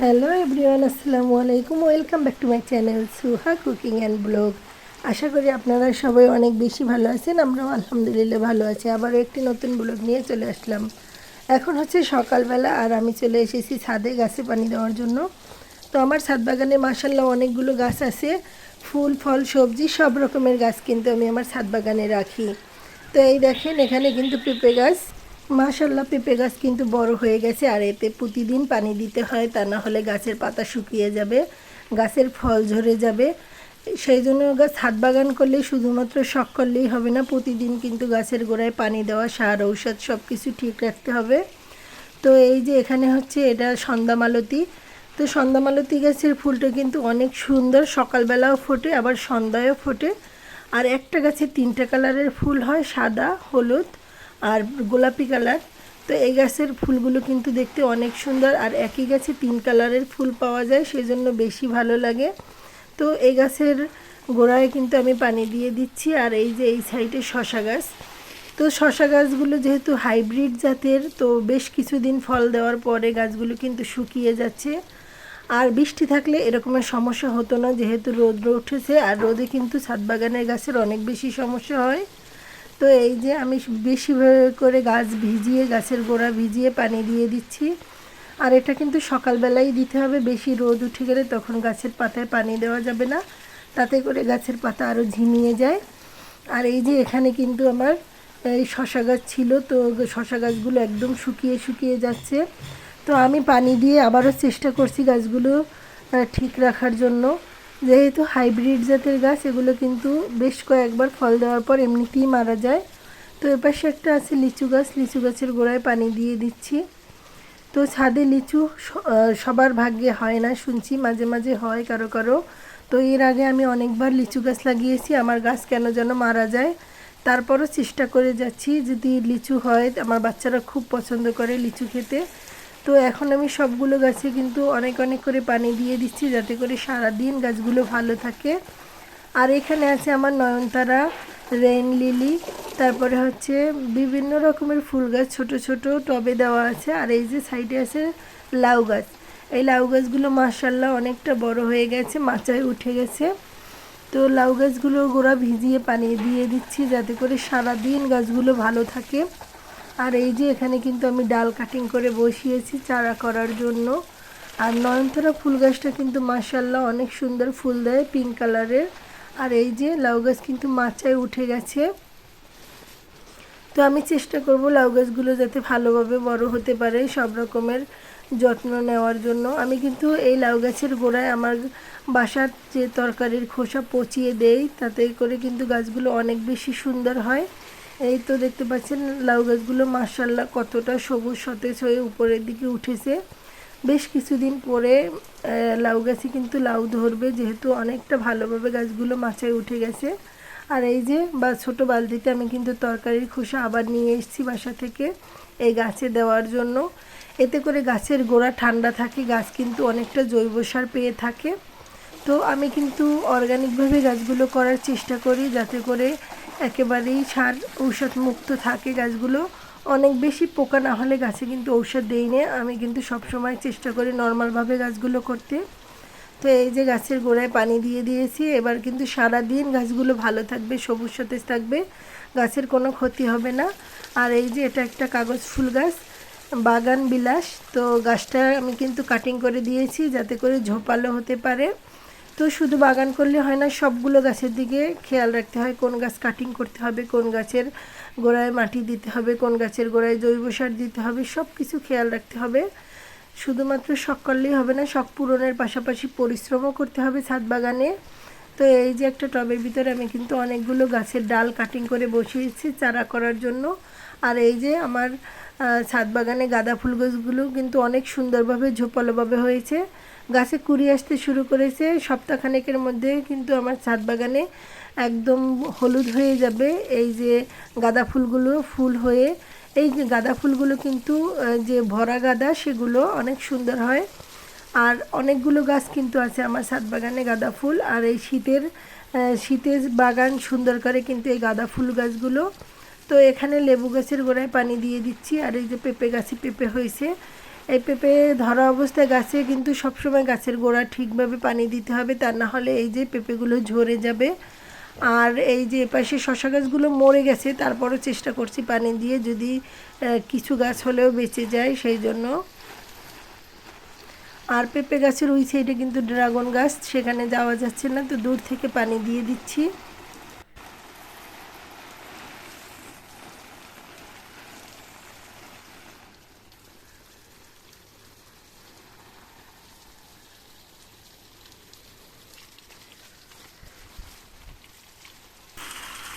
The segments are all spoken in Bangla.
হ্যালো এভরিওয়ান আসসালামু আলাইকুম welcome back to my channel Suha cooking and blog আশা করি আপনারা সবাই অনেক বেশি ভালো আছেন, আমরাও আলহামদুলিল্লাহ ভালো আছি। আবারও একটি নতুন ব্লগ নিয়ে চলে আসলাম। এখন হচ্ছে সকালবেলা আর আমি চলে এসেছি ছাদে গাছে পানি দেওয়ার জন্য। তো আমার ছাদ বাগানে মাসাল্লাহ অনেকগুলো গাছ আছে। ফুল, ফল, সবজি, সব রকমের গাছ কিন্তু আমি আমার ছাদ বাগানে রাখি। তো এই দেখেন, এখানে কিন্তু পেঁপে গাছ মাশাল্লাহ পেঁপে গাছ কিন্তু বড় হয়ে গেছে আর এতে প্রতিদিন পানি দিতে হয়, তা না হলে গাছের পাতা শুকিয়ে যাবে, গাছের ফল ঝরে যাবে। সেই জন্য গাছ ছাদ বাগান করলে শুধুমাত্র শখ করলেই হবে না, প্রতিদিন কিন্তু গাছের গোড়ায় পানি দেওয়া, সার, ঔষধ সব কিছু ঠিক রাখতে হবে। তো এই যে এখানে হচ্ছে এটা সন্ধ্যামালতি তো সন্ধ্যামালতি গাছের ফুলটা কিন্তু অনেক সুন্দর, সকালবেলাও ফোটে, আবার সন্ধ্যায়ও ফোটে। আর একটা গাছে তিনটা কালারের ফুল হয়, সাদা, হলুদ আর গোলাপি কালার। তো এই গাছের ফুলগুলো কিন্তু দেখতে অনেক সুন্দর। আর একই গাছে তিন কালারের ফুল পাওয়া যায় সেই জন্য বেশি ভালো লাগে। তো এই গাছের গোড়ায় কিন্তু আমি পানি দিয়ে দিচ্ছি। আর এই যে এই সাইডে শশা গাছ। তো শশা গাছগুলো যেহেতু হাইব্রিড জাতের, তো বেশ কিছুদিন ফল দেওয়ার পরে গাছগুলো কিন্তু শুকিয়ে যাচ্ছে। আর বৃষ্টি থাকলে এরকমের সমস্যা হতো না, যেহেতু রোদ্র উঠেছে। আর রোদে কিন্তু ছাদ বাগানের গাছের অনেক বেশি সমস্যা হয়। তো এই যে আমি বেশি করে গাছ ভিজিয়ে, গাছের গোড়া ভিজিয়ে পানি দিয়ে দিচ্ছি। আর এটা কিন্তু সকালবেলাই দিতে হবে। বেশি রোদ উঠে গেলে তখন গাছের পাতায় পানি দেওয়া যাবে না। তাতে করে গাছের পাতা আরও ঝিমিয়ে যায়। আর এই যে এখানে কিন্তু আমার এই শশা গাছ ছিল, তো শশা গাছগুলো একদম শুকিয়ে শুকিয়ে যাচ্ছে। তো আমি পানি দিয়ে আবারও চেষ্টা করছি গাছগুলো ঠিক রাখার জন্য। যেহেতু হাইব্রিড জাতের গাছ, এগুলো কিন্তু বেশ কয়েকবার ফল দেওয়ার পর এমনিতেই মারা যায়। তো এপাশে একটা আছে লিচু গাছ, লিচু গাছের গোড়ায় পানি দিয়ে দিচ্ছি। তো ছাদে লিচু সবার ভাগ্যে হয় না, শুনছি মাঝে মাঝে হয় কারও কারও। তো এর আগে আমি অনেকবার লিচু গাছ লাগিয়েছি, আমার গাছ কেন যেন মারা যায়। তারপরও চেষ্টা করে যাচ্ছি, যদি লিচু হয়, আমার বাচ্চারা খুব পছন্দ করে লিচু খেতে। তো এখন আমি সবগুলো গাছে কিন্তু অনেক অনেক করে পানি দিয়ে দিচ্ছি যাতে করে সারা দিন গাছগুলো ভালো থাকে। আর এখানে আছে আমার নয়নতারা, রেন লিলি, তারপরে হচ্ছে বিভিন্ন রকমের ফুল গাছ, ছোট ছোট টবে দেওয়া আছে, আর এই যে সাইডে আছে লাউ গাছ। এই লাউ গাছগুলো মার্শাল্লাহ অনেকটা বড় হয়ে গেছে, মাচায় উঠে গেছে। তো লাউ গাছগুলো গোড়া ভিজিয়ে পানি দিয়ে দিচ্ছি যাতে করে সারা দিন গাছগুলো ভালো থাকে। আর এই যে এখানে কিন্তু আমি ডাল কাটিং করে বসিয়েছি চারা করার জন্য। আর নয়নতারা ফুল গাছটা কিন্তু মাসাল্লাহ অনেক সুন্দর ফুল দেয় পিঙ্ক কালারের আর এই যে লাউ গাছ কিন্তু মাচায় উঠে গেছে। তো আমি চেষ্টা করব লাউ গাছগুলো যাতে ভালোভাবে বড় হতে পারে, সব রকমের যত্ন নেওয়ার জন্য। আমি কিন্তু এই লাউ গাছের গোড়ায় আমার বাসার যে তরকারির খোসা পচিয়ে দেই, তাতে করে কিন্তু গাছগুলো অনেক বেশি সুন্দর হয়। এই তো দেখতে পাচ্ছেন, লাউ গাছগুলো মার্শাল্লাহ কতটা সবুজ সতেজ হয়ে উপরের দিকে উঠেছে। বেশ কিছুদিন পরে লাউ গাছে কিন্তু লাউ ধরবে, যেহেতু অনেকটা ভালোভাবে গাছগুলো মাচায় উঠে গেছে। আর এই যে, বা ছোটো বালতিতে আমি কিন্তু তরকারির খোসা আবার নিয়ে এসেছি বাসা থেকে, এই গাছে দেওয়ার জন্য। এতে করে গাছের গোড়া ঠান্ডা থাকে, গাছ কিন্তু অনেকটা জৈব সার পেয়ে থাকে। তো আমি কিন্তু অর্গানিকভাবে গাছগুলো করার চেষ্টা করি, যাতে করে একেবারেই সার ঔষধ মুক্ত থাকে গাছগুলো। অনেক বেশি পোকা না হলে গাছে কিন্তু ঔষধ দেই না। আমি কিন্তু সবসময় চেষ্টা করি নর্মালভাবে গাছগুলো করতে। তো এই যে গাছের গোড়ায় পানি দিয়ে দিয়েছি, এবার কিন্তু সারা দিন গাছগুলো ভালো থাকবে, সবুজ সতেজ থাকবে, গাছের কোনো ক্ষতি হবে না। আর এই যে এটা একটা কাগজ ফুল গাছ, বাগান বিলাস। তো গাছটা আমি কিন্তু কাটিং করে দিয়েছি যাতে করে ঝোপালো হতে পারে। তো শুধু বাগান করলে হয় না, সবগুলো গাছের দিকে খেয়াল রাখতে হয়, কোন গাছ কাটিং করতে হবে, কোন গাছের গোড়ায় মাটি দিতে হবে, কোন গাছের গোড়ায় জৈব সার দিতে হবে সব কিছু খেয়াল রাখতে হবে। শুধুমাত্র শখ করলেই হবে না, শখ পূরণের পাশাপাশি পরিশ্রমও করতে হবে ছাদ বাগানে। তো এই যে একটা টবের ভিতরে আমি কিন্তু অনেকগুলো গাছের ডাল কাটিং করে বসিয়েছি চারা করার জন্য। আর এই যে আমার ছাদ বাগানে গাঁদা ফুল গাছগুলো কিন্তু অনেক সুন্দরভাবে ঝোপালোভাবে হয়েছে। গাছে কুড়ি আসতে শুরু করেছে। সপ্তাহখানেকের মধ্যে কিন্তু আমার ছাদ বাগানে একদম হলুদ হয়ে যাবে। এই যে গাঁদা ফুলগুলো, ফুল হয়ে, এই যে গাঁদা ফুলগুলো কিন্তু যে ভরা গাঁদা, সেগুলো অনেক সুন্দর হয়। আর অনেকগুলো গাছ কিন্তু আছে আমার ছাদ বাগানে গাঁদা ফুল। আর এই শীতের শীতের বাগান সুন্দর করে কিন্তু এই গাঁদা ফুল গাছগুলো। তো এখানে লেবু গাছের গোড়ায় পানি দিয়ে দিচ্ছি। আর এই যে পেঁপে গাছে পেঁপে হয়েছে এই পেঁপে ধরা অবস্থায় গাছে কিন্তু সবসময় গাছের গোড়া ঠিকভাবে পানি দিতে হবে, তা না হলে এই যে পেঁপেগুলো ঝরে যাবে। আর এই যে এপাশে শশা গাছগুলো মরে গেছে, তারপরও চেষ্টা করছি পানি দিয়ে যদি কিছু গাছ হলেও বেঁচে যায়, সেই জন্য। আর পেঁপে গাছের ওই সাইডে কিন্তু ড্রাগন গাছ, সেখানে যাওয়া যাচ্ছে না, তো দূর থেকে পানি দিয়ে দিচ্ছি।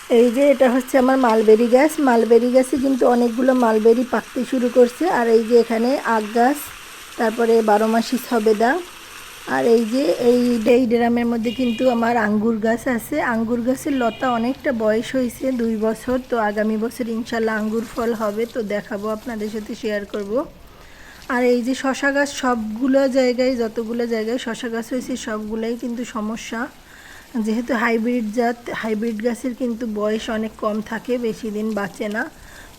এই যে এটা হচ্ছে আমার মালবেরি গাছ। মালবেরি গাছে কিন্তু অনেকগুলো মালবেরি পাকতে শুরু করছে। আর এই যে এখানে আখ গাছ, তারপরে বারো মাসি সবেদা। আর এই যে এই এই ড্রামের মধ্যে কিন্তু আমার আঙ্গুর গাছ আছে। আঙ্গুর গাছের লতা অনেকটা বয়স হয়েছে, দুই বছর। তো আগামী বছর ইনশাল্লাহ আঙ্গুর ফল হবে। তো দেখাবো, আপনাদের সাথে শেয়ার করব। আর এই যে শশা গাছ, সবগুলো জায়গায়, যতগুলো জায়গায় শশা গাছ হয়েছে, সবগুলোই কিন্তু সমস্যা। যেহেতু হাইব্রিড জাত, হাইব্রিড গাছের কিন্তু বয়স অনেক কম থাকে, বেশি দিন বাঁচে না।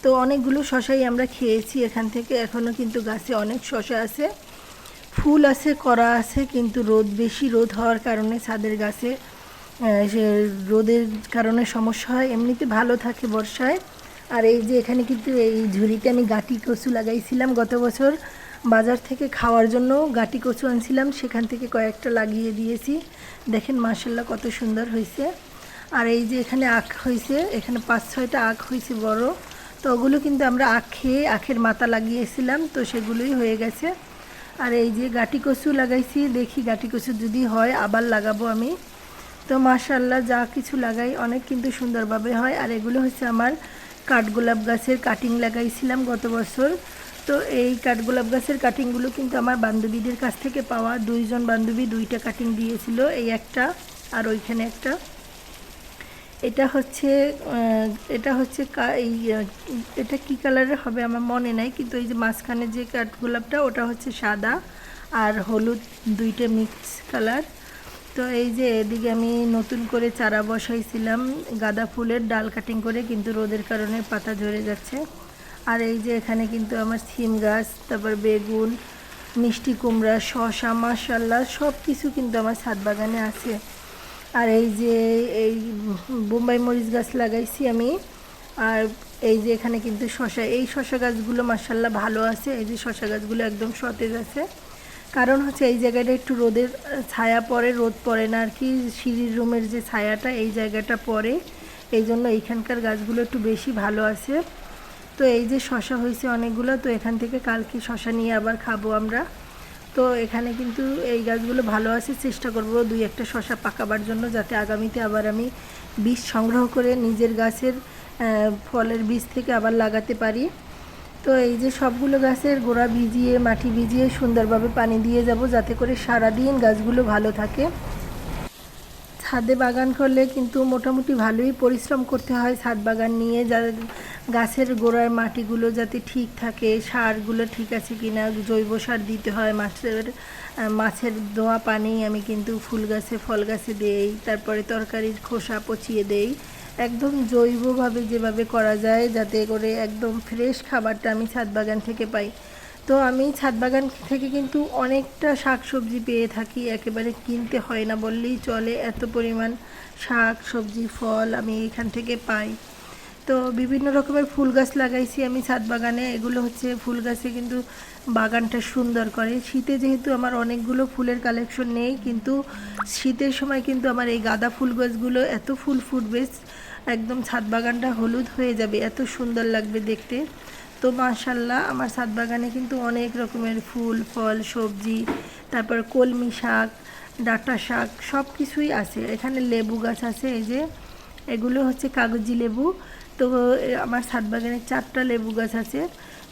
তো অনেকগুলো শশাই আমরা খেয়েছি এখান থেকে এখনও কিন্তু গাছে অনেক শশা আছে। ফুল আছে, করা আছে, কিন্তু রোদ, বেশি রোদ হওয়ার কারণে ছাদের গাছে রোদের কারণে সমস্যা হয়। এমনিতে ভালো থাকে বর্ষায়। আর এই যে এখানে কিন্তু এই ঝুড়িতে আমি গাটি কচু লাগাইছিলাম গত বছর। বাজার থেকে খাওয়ার জন্য গাটি কচু আনছিলাম, সেখান থেকে কয়েকটা লাগিয়ে দিয়েছি। দেখেন মার্শাল্লাহ কত সুন্দর হয়েছে। আর এই যে এখানে আখ হয়েছে, এখানে পাঁচ, ছয়টা আখ হয়েছে বড়। তো ওগুলো কিন্তু আমরা আখ খেয়ে আখের মাথা লাগিয়েছিলাম, তো সেগুলোই হয়ে গেছে। আর এই যে গাটি কচু লাগাইছি, দেখি গাটি কচু যদি হয়, আবার লাগাবো আমি। তো মাশাল্লাহ যা কিছু লাগাই, অনেক কিন্তু সুন্দরভাবে হয়। আর এগুলো হচ্ছে আমার কাঠগোলাপ গাছের কাটিং লাগাইছিলাম গত বছর। তো এই কাঠগোলাপ গাছের কাটিংগুলো কিন্তু আমার বান্ধবীদের কাছ থেকে পাওয়া। দুইজন বান্ধবী দুইটা কাটিং দিয়েছিল, এই একটা আর ওইখানে একটা। এটা হচ্ছে এটা হচ্ছে এই এটা কি কালারের হবে আমার মনে নাই, কিন্তু এই যে মাঝখানে যে কাঠগোলাপটা ওটা হচ্ছে সাদা আর হলুদ দুইটা মিক্স কালার তো এই যে এদিকে আমি নতুন করে চারা বসাইছিলাম, গাঁদা ফুলের ডাল কাটিং করে, কিন্তু রোদের কারণে পাতা ঝরে যাচ্ছে। আর এই যে এখানে কিন্তু আমার সিম গাছ, তারপর বেগুন, মিষ্টি কুমড়া শশা মাশাল্লাহ সব কিছু কিন্তু আমার ছাদ বাগানে আছে। আর এই যে এই বোম্বাই মরিচ গাছ লাগাইছি আমি, আর এই যে এখানে কিন্তু শশা এই শশা গাছগুলো মার্শাল্লাহ ভালো আছে, এই যে শশা গাছগুলো একদম সতেজ আছে। কারণ হচ্ছে এই জায়গাটা একটু রোদের ছায়া পড়ে, রোদ পড়ে না আর কি, সিঁড়ির রুমের যে ছায়াটা এই জায়গাটা পড়ে। এই জন্য এইখানকার গাছগুলো একটু বেশি ভালো আছে। তো এই যে শশা হয়েছে অনেকগুলো, তো এখান থেকে কালকে শশা নিয়ে আবার খাব আমরা। তো এখানে কিন্তু এই গাছগুলো ভালো আছে, চেষ্টা করব দুই একটা শশা পাকাবার জন্য যাতে আগামীতে আবার আমি বীজ সংগ্রহ করে নিজের গাছের ফলের বীজ থেকে আবার লাগাতে পারি। তো এই যে সবগুলো গাছের গোড়া ভিজিয়ে, মাটি ভিজিয়ে সুন্দরভাবে পানি দিয়ে যাব যাতে করে সারাদিন গাছগুলো ভালো থাকে। ছাদে বাগান করলে কিন্তু মোটামুটি ভালোই পরিশ্রম করতে হয়, ছাদ বাগান নিয়ে যা গাছের গোড়ার মাটিগুলো যাতে ঠিক থাকে, সারগুলো ঠিক আছে কি না জৈব সার দিতে হয়, মাছের মাছের দোয়া পানি আমি কিন্তু ফুল গাছে, ফল গাছে দেই, তারপরে তরকারির খোসা পচিয়ে দেই। একদম জৈবভাবে যেভাবে করা যায়, যাতে করে একদম ফ্রেশ খাবারটা আমি ছাদ বাগান থেকে পাই। তো আমি ছাদ বাগান থেকে কিন্তু অনেকটা শাক সবজি পেয়ে থাকি, একেবারে কিনতে হয় না বললেই চলে, এত পরিমাণ শাক সবজি ফল আমি এখান থেকে পাই। তো বিভিন্ন রকমের ফুল গাছ লাগাইছি আমি ছাদ বাগানে। এগুলো হচ্ছে ফুল গাছে কিন্তু বাগানটা সুন্দর করে। শীতে যেহেতু আমার অনেকগুলো ফুলের কালেকশন নেই, কিন্তু শীতের সময় কিন্তু আমার এই গাঁদা ফুল গাছগুলো এত ফুল ফুটবে, একদম ছাদ বাগানটা হলুদ হয়ে যাবে, এত সুন্দর লাগবে দেখতে। তো মাশাল্লাহ, আমার ছাদ বাগানে কিন্তু অনেক রকমের ফুল, ফল, সবজি, তারপর কলমি শাক, ডাঁটা শাক সব কিছুই আছে। এখানে লেবু গাছ আছে, এই যে এগুলো হচ্ছে কাগজি লেবু। তো আমার ছাদ বাগানে চারটা লেবু গাছ আছে।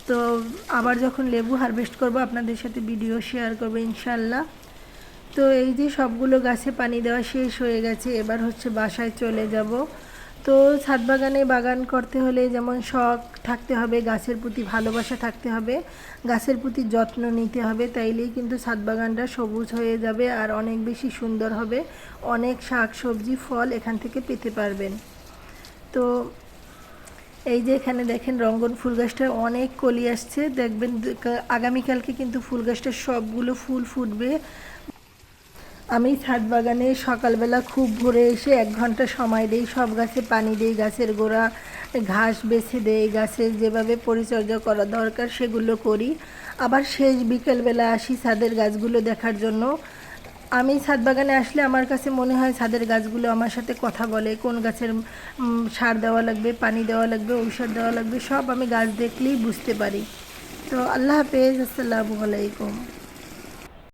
তো, আবার যখন লেবু হারভেস্ট করব, আপনাদের সাথে ভিডিও শেয়ার করব, ইনশাল্লাহ। তো, এই যে সবগুলো গাছে পানি দেওয়া শেষ হয়ে গেছে, এবার হচ্ছে বাসায় চলে যাব। তো ছাদ বাগানে বাগান করতে হলে যেমন শখ থাকতে হবে, গাছের প্রতি ভালোবাসা থাকতে হবে, গাছের প্রতি যত্ন নিতে হবে, তাইলেই কিন্তু ছাদ বাগানটা সবুজ হয়ে যাবে আর অনেক বেশি সুন্দর হবে। অনেক শাক সবজি ফল এখান থেকে পেতে পারবেন। তো এই যে এখানে দেখেন রঙ্গন ফুল গাছটা অনেক কলি আসছে। দেখবেন আগামীকালকে কিন্তু ফুল গাছটা সবগুলো ফুল ফুটবে। আমি ছাদ বাগানে সকালবেলা খুব ভোরে এসে এক ঘণ্টা সময় দিই, সব গাছে পানি দিই, গাছের গোড়া ঘাস বেছে দেই, গাছের যেভাবে পরিচর্যা করা দরকার সেগুলো করি। আবার শেষ বিকেলবেলা আসি ছাদের গাছগুলো দেখার জন্য। আমি ছাদ বাগানে আসলে আমার কাছে মনে হয় ছাদের গাছগুলো আমার সাথে কথা বলে, কোন গাছের সার দেওয়া লাগবে, পানি দেওয়া লাগবে, ঔষধ দেওয়া লাগবে, সব আমি গাছ দেখলেই বুঝতে পারি। তো আল্লাহ হাফেজ, আসসালামু আলাইকুম।